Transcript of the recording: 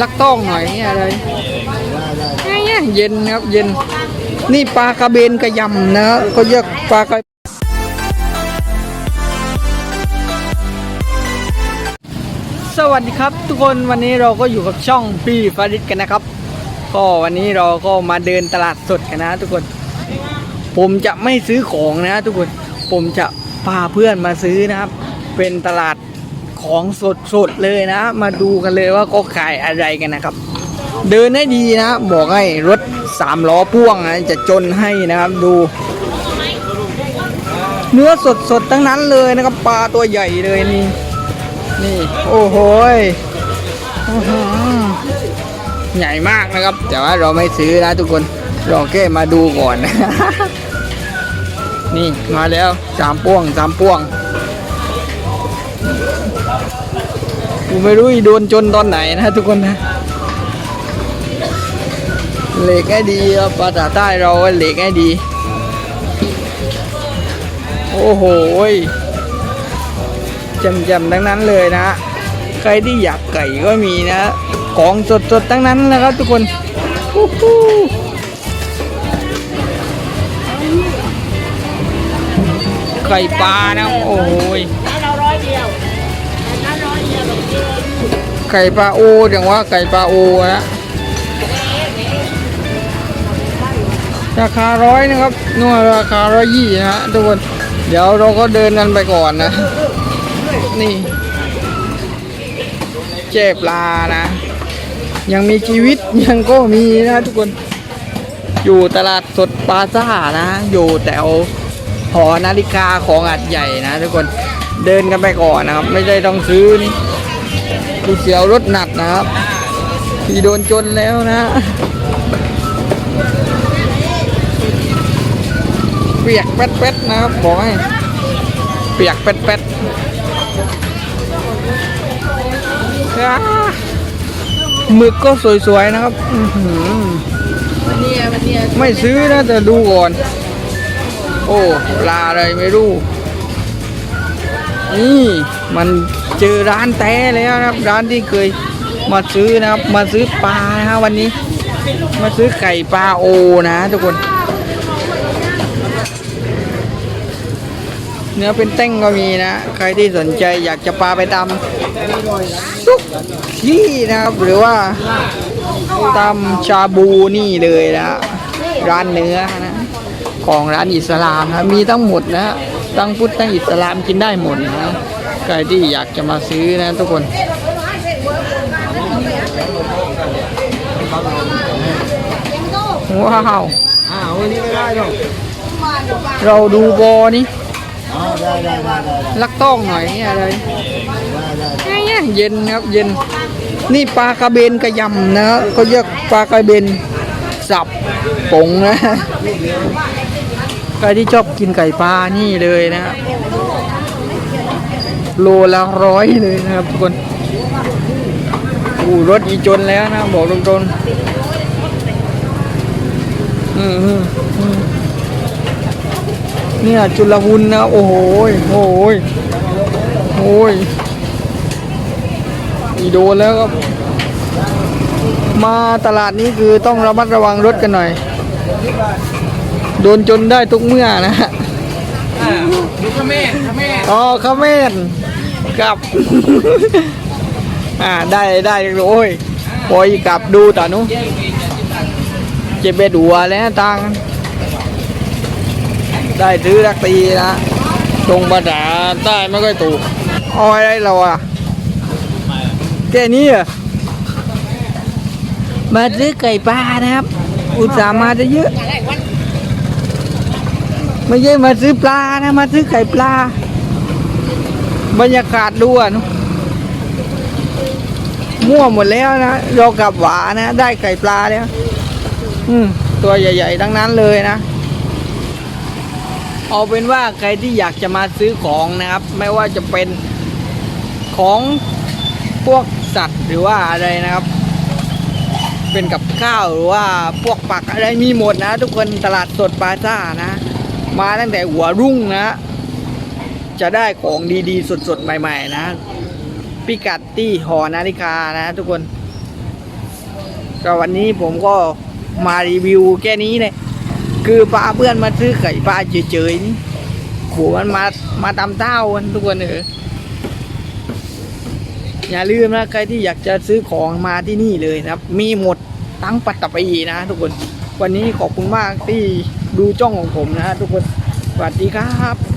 ลักต้องหน่อยเนี่ยเลยได้ได้เย็นครับเย็น นี่ปลากระเบนกระยำนะเขาเรียกปลากระสวัสดีครับ ทุกคนวันนี้เราก็อยู่กับช่องพี่ฟาริสกันนะครับ ก็วันนี้เราก็มาเดินตลาดสดกันนะ ทุกคน ผมจะไม่ซื้อของนะ ทุกคนผมจะพาเพื่อนมาซื้อนะครับ เป็นตลาด ของสดๆเลยนะ มาดูกันเลยว่าเขาขายอะไรกันนะครับ เดินให้ดีนะ บอกให้รถสามล้อพ่วงนะจะจนให้นะครับดู เนื้อสดสดทั้งนั้นเลยนะครับปลาตัวใหญ่เลยนี่นี่ โอ้โหใหญ่มากนะครับ แต่ว่าเราไม่ซื้อนะทุกคนเราแค่มาดูก่อน นี่มาแล้วสามพ่วงสามพ่วง กูไม่รู้อีโดนจนตอนไหนนะทุกคนนะเหล็กให้ดีครับภาษาใต้เราเหล็กให้ดี โอ้โหยจำทั้งนั้นเลยนะ ใครที่อยากไก่ก็มีนะ ของสดๆทั้งนั้นนะครับทุกคนไข่ปลานะ โอ้ยเดียว ไก่ปลาโออย่างว่าไก่ปลาโอนะราคาร้อยนะครับนู่นราคาร้อยยี่นะฮะทุกคนเดี๋ยวเราก็เดินกันไปก่อนนะ นี่เจ็บลานะ ยังมีชีวิตยังก็มีนะทุกคนอยู่ตลาดสดปลาซ่านะ อยู่แถวหอนาฬิกาของอัดใหญ่นะ ทุกคนเดินกันไปก่อนนะครับ ไม่ได้ต้องซื้อนี่ ดูเสียวรถหนักนะครับที่โดนจนแล้วนะเปียกแป๊ดๆนะครับบอกให้เปียกแป๊ดๆอ่าหมึกก็สวยๆนะครับไม่ซื้อนะแต่ดูก่อน โอ้ลาอะไรไม่รู้ นี่มัน เจอร้านแต้แล้วนะครับ ร้านที่เคยมาซื้อนะครับ มาซื้อปลานะฮะวันนี้ มาซื้อไก่ปลาโอนะทุกคน เนื้อเป็นเต้งก็มีนะ ใครที่สนใจอยากจะปลาไปตามทุกที่นะครับหรือว่าตามชาบูนี่เลยนะร้านเนื้อนะของร้านอิสลามนะมีทั้งหมดนะทั้งพุทธทั้งอิสลามกินได้หมดนะ ใครที่อยากจะมาซื้อนะทุกคนว้าวอ้าววันนี้ไม่ได้หรอกเราดูบอนี่อ๋อได้ได้ได้ได้ได้ลักต้องหน่อยเนี่ยเลยได้ได้เย็นครับเย็น นี่ปลากระเบนกระยำนะเขาเรียกปลากระเบนสับปงนะใครที่ชอบกินไก่ปลานี่เลยนะ โลละร้อยเลยนะครับทุกคนอู้รถอีจนแล้วนะบอกตรงๆอืมอืมอืมเนี่ยจุลหุนนะโอ้โหยโอ้โหยโอ้ยอีโดนแล้วครับมาตลาดนี้คือต้องระมัดระวังรถกันหน่อย โดนจนได้ทุกเมื่อนะฮะดูขมิ้นขมิ้นอ๋อคาเมน กลับ อ่าได้ได้โอ้ยพอยกลับดูตานุเจ็บเบ็ดหัวแล้วตังได้ซื้อรักตีนะตรงภาษาใต้ไม่ค่อยถูกอาอะไรเราอะแค่นี้เหรอมาซื้อไก่ปลานะครับ อุตส่าห์มาจะเยอะ ไม่ใช่มาซื้อปลานะ มาซื้อไก่ปลา บรรยากาศดูอะมั่วหมดแล้วนะเรากลับหวานะ ได้ไก่ปลาแล้ว อืมตัวใหญ่ ๆ ทั้งนั้นเลยนะ เอาเป็นว่าใครที่อยากจะมาซื้อของนะครับ ไม่ว่าจะเป็นของพวกสัตว์หรือว่าอะไรนะครับ เป็นกับข้าวหรือว่าพวกปักอะไรมีหมดนะ ทุกคนตลาดสดปาซ่านะ มาตั้งแต่หัวรุ่งนะ จะได้ของดีๆ สดๆ ใหม่ ๆ นะพิกัดที่หอนาฬิกานะทุกคน ก็วันนี้ผมก็มารีวิวแค่นี้เลยคือปลาเพื่อนมาซื้อไก่ปลาเฉยๆนี่โหมันมามาตามเต้ากันทุกคนเอออย่าลืมนะใครที่อยากจะซื้อของมาที่นี่เลยนะครับ มีหมดทั้งปัตตภีนะ ทุกคน วันนี้ขอบคุณมากที่ดูจ้องของผมนะ ทุกคนสวัสดีครับ